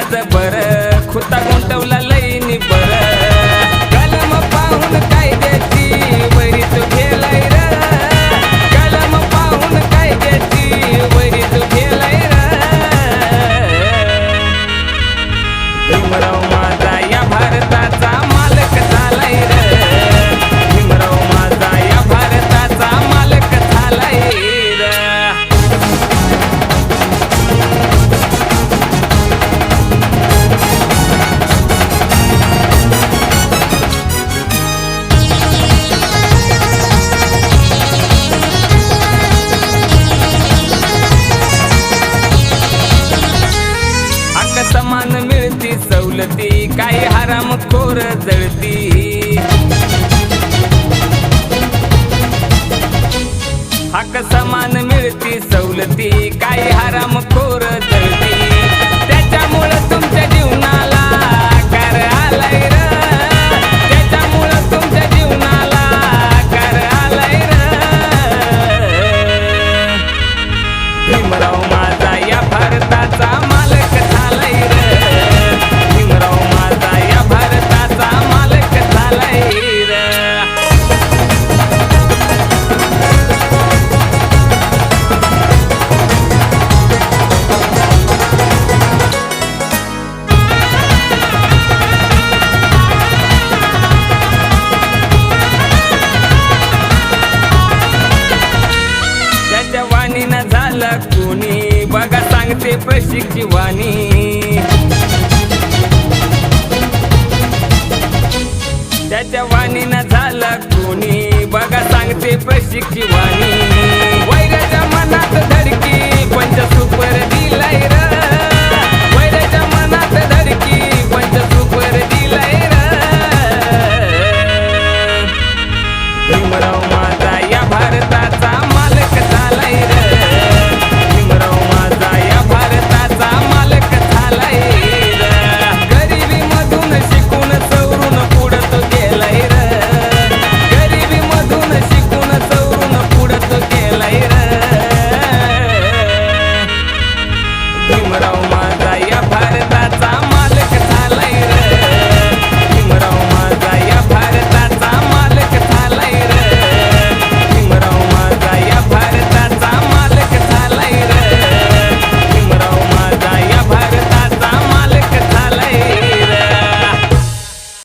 கையாத பர काही जळती. हक समान मिळती सवलती काही हराम खोर जळती. त्याच्यामुळं तुमच्या जीवनाला कर आलाय र. त्याच्यामुळं तुमच्या जीवनाला कर आलाय र. कोणी? बघा सांगते प्रशिक्षी जीवानी. त्याच्या वाणीनं झालं कोणी? बघा सांगते प्रशिक्षी जीवानी.